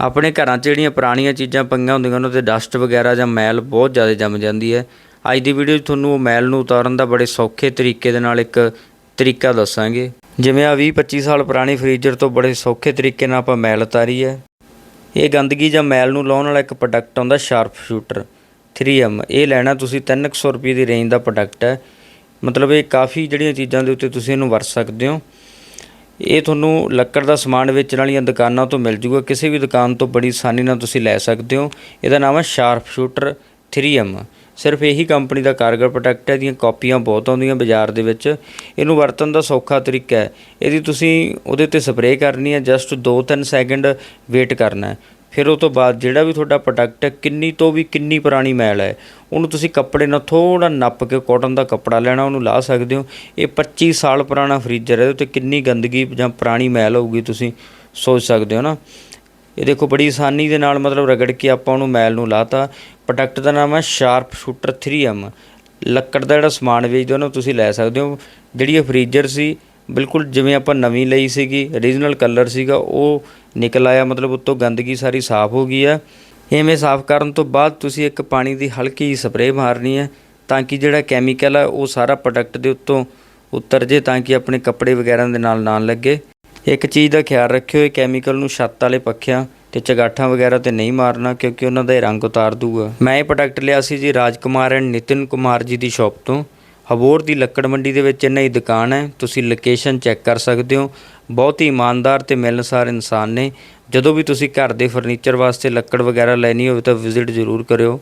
ਆਪਣੇ ਘਰਾਂ 'ਚ ਜਿਹੜੀਆਂ ਪੁਰਾਣੀਆਂ ਚੀਜ਼ਾਂ ਪਈਆਂ ਹੁੰਦੀਆਂ ਉਹਨਾਂ ਤੇ ਡਸਟ ਵਗੈਰਾ ਜਾਂ ਮੈਲ ਬਹੁਤ ਜ਼ਿਆਦਾ ਜੰਮ ਜਾਂਦੀ ਹੈ। ਅੱਜ ਦੀ ਵੀਡੀਓ 'ਚ ਤੁਹਾਨੂੰ ਉਹ ਮੈਲ ਨੂੰ ਉਤਾਰਨ ਦਾ ਬੜੇ ਸੌਖੇ ਤਰੀਕੇ ਦੇ ਨਾਲ ਇੱਕ ਤਰੀਕਾ ਦੱਸਾਂਗੇ। ਜਿਵੇਂ ਆ 20 25 ਸਾਲ ਪੁਰਾਣੀ ਫ੍ਰੀਜ਼ਰ ਤੋਂ ਬੜੇ ਸੌਖੇ ਤਰੀਕੇ ਨਾਲ ਆਪਾਂ ਮੈਲ ਉਤਾਰੀ ਹੈ। ਇਹ ਗੰਦਗੀ ਜਾਂ ਮੈਲ ਨੂੰ ਲਾਉਣ ਵਾਲਾ ਇੱਕ ਪ੍ਰੋਡਕਟ ਆਉਂਦਾ ਸ਼ਾਰਪ ਸ਼ੂਟਰ 3M ਇਹ ਲੈਣਾ ਤੁਸੀਂ 300 ਰੁਪਏ ਦੀ ਰੇਂਜ ਦਾ ਪ੍ਰੋਡਕਟ ਹੈ। ਮਤਲਬ ਇਹ ਕਾਫੀ ਜਿਹੜੀਆਂ ਚੀਜ਼ਾਂ ਦੇ ਉੱਤੇ ਤੁਸੀਂ ਇਹਨੂੰ ਵਰਤ ਸਕਦੇ ਹੋ। ਇਹ ਤੁਹਾਨੂੰ ਲੱਕੜ ਦਾ ਸਮਾਨ ਵੇਚਣ ਵਾਲੀਆਂ ਦੁਕਾਨਾਂ ਤੋਂ ਮਿਲ ਜੂਗਾ। ਕਿਸੇ ਵੀ ਦੁਕਾਨ ਤੋਂ ਬੜੀ ਆਸਾਨੀ ਨਾਲ ਤੁਸੀਂ ਲੈ ਸਕਦੇ ਹੋ। ਇਹਦਾ ਨਾਮ ਹੈ ਸ਼ਾਰਪ ਸ਼ੂਟਰ 3M ਸਿਰਫ ਇਹੀ ਕੰਪਨੀ ਦਾ ਕਾਰਗਰ ਪ੍ਰੋਡਕਟ ਹੈ, ਇਹਦੀਆਂ ਕਾਪੀਆਂ ਬਹੁਤ ਆਉਂਦੀਆਂ ਬਾਜ਼ਾਰ ਦੇ ਵਿੱਚ। ਇਹਨੂੰ ਵਰਤਣ ਦਾ ਸੌਖਾ ਤਰੀਕਾ ਹੈ। ਇਹਦੀ ਤੁਸੀਂ ਉਹਦੇ ਤੇ ਸਪਰੇਅ ਕਰਨੀ ਹੈ ਜਸਟ 2-3 ਸੈਕਿੰਡ ਵੇਟ ਕਰਨਾ ਫਿਰ ਉਹ ਤੋਂ ਬਾਅਦ ਜਿਹੜਾ ਵੀ ਤੁਹਾਡਾ ਪ੍ਰੋਡਕਟ ਹੈ, ਕਿੰਨੀ ਤੋਂ ਵੀ ਕਿੰਨੀ ਪੁਰਾਣੀ ਮੈਲ ਹੈ, ਉਹਨੂੰ ਤੁਸੀਂ ਕੱਪੜੇ ਨਾਲ ਥੋੜਾ ਨੱਪ ਕੇ ਕਾਟਨ ਦਾ ਕੱਪੜਾ ਲੈਣਾ, ਉਹਨੂੰ ਲਾ ਸਕਦੇ ਹੋ। ਇਹ 25 ਸਾਲ ਪੁਰਾਣਾ ਫ੍ਰੀਜ਼ਰ ਹੈ, ਇਹਦੇ ਉੱਤੇ ਕਿੰਨੀ ਗੰਦਗੀ ਜਾਂ ਪੁਰਾਣੀ ਮੈਲ ਹੋਊਗੀ ਤੁਸੀਂ ਸੋਚ ਸਕਦੇ ਹੋ ਨਾ। ਇਹ ਦੇਖੋ ਬੜੀ ਆਸਾਨੀ ਦੇ ਨਾਲ ਮਤਲਬ ਰਗੜ ਕੇ ਆਪਾਂ ਉਹਨੂੰ ਮੈਲ ਨੂੰ ਲਾਤਾ। ਪ੍ਰੋਡਕਟ ਦਾ ਨਾਮ ਹੈ ਸ਼ਾਰਪ ਸ਼ੂਟਰ 3M ਲੱਕੜ ਦਾ ਜਿਹੜਾ ਸਮਾਨ ਵੇਚਦੇ ਉਹਨੂੰ ਤੁਸੀਂ ਲੈ ਸਕਦੇ ਹੋ। ਜਿਹੜੀ ਇਹ ਫ੍ਰੀਜ਼ਰ ਸੀ ਬਿਲਕੁਲ ਜਿਵੇਂ ਆਪਾਂ ਨਵੀਂ ਲਈ ਸੀਗੀ ਓਰੀਜਨਲ ਕਲਰ ਸੀਗਾ, ਉਹ ਨਿਕਲ ਆਇਆ, ਮਤਲਬ ਉੱਤੋਂ ਗੰਦਗੀ ਸਾਰੀ ਸਾਫ਼ ਹੋ ਗਈ ਆ ਇਵੇਂ ਸਾਫ਼ ਕਰਨ ਤੋਂ ਬਾਅਦ ਤੁਸੀਂ ਇੱਕ ਪਾਣੀ ਦੀ ਹਲਕੀ ਸਪਰੇਅ ਮਾਰਨੀ ਹੈ, ਤਾਂ ਕਿ ਜਿਹੜਾ ਕੈਮੀਕਲ ਆ ਉਹ ਸਾਰਾ ਪ੍ਰੋਡਕਟ ਦੇ ਉੱਤੋਂ ਉਤਰ ਜੇ, ਤਾਂ ਕਿ ਆਪਣੇ ਕੱਪੜੇ ਵਗੈਰਾ ਦੇ ਨਾਲ ਨਾ ਲੱਗੇ। ਇੱਕ ਚੀਜ਼ ਦਾ ਖਿਆਲ ਰੱਖਿਓ, ਇਹ ਕੈਮੀਕਲ ਨੂੰ ਛੱਤ ਵਾਲੇ ਪੱਖਿਆਂ ਤੇ ਚਗਾਠਾਂ ਵਗੈਰਾ ਤੇ ਨਹੀਂ ਮਾਰਨਾ, ਕਿਉਂਕਿ ਉਹਨਾਂ ਦਾ ਇਹ ਰੰਗ ਉਤਾਰ ਦੂਗਾ। ਮੈਂ ਇਹ ਪ੍ਰੋਡਕਟ ਲਿਆ ਸੀ ਜੀ ਰਾਜਕੁਮਾਰ and Nitin Kumar ji the shop ਤੋਂ। ਹਬੋਰ ਦੀ ਲੱਕੜ ਮੰਡੀ ਦੇ ਵਿੱਚ ਇਹਨਾਂ ਦੀ ਦੁਕਾਨ ਹੈ। ਤੁਸੀਂ ਲੋਕੇਸ਼ਨ ਚੈੱਕ ਕਰ ਸਕਦੇ ਹੋ। ਬਹੁਤ ਹੀ ਇਮਾਨਦਾਰ ਤੇ ਮਿਲਣਸਾਰ ਇਨਸਾਨ ਨੇ। ਜਦੋਂ ਵੀ ਤੁਸੀਂ ਘਰ ਦੇ ਫਰਨੀਚਰ ਵਾਸਤੇ ਲੱਕੜ ਵਗੈਰਾ ਲੈਣੀ ਹੋਵੇ ਤਾਂ ਵਿਜ਼ਿਟ ਜ਼ਰੂਰ ਕਰਿਓ।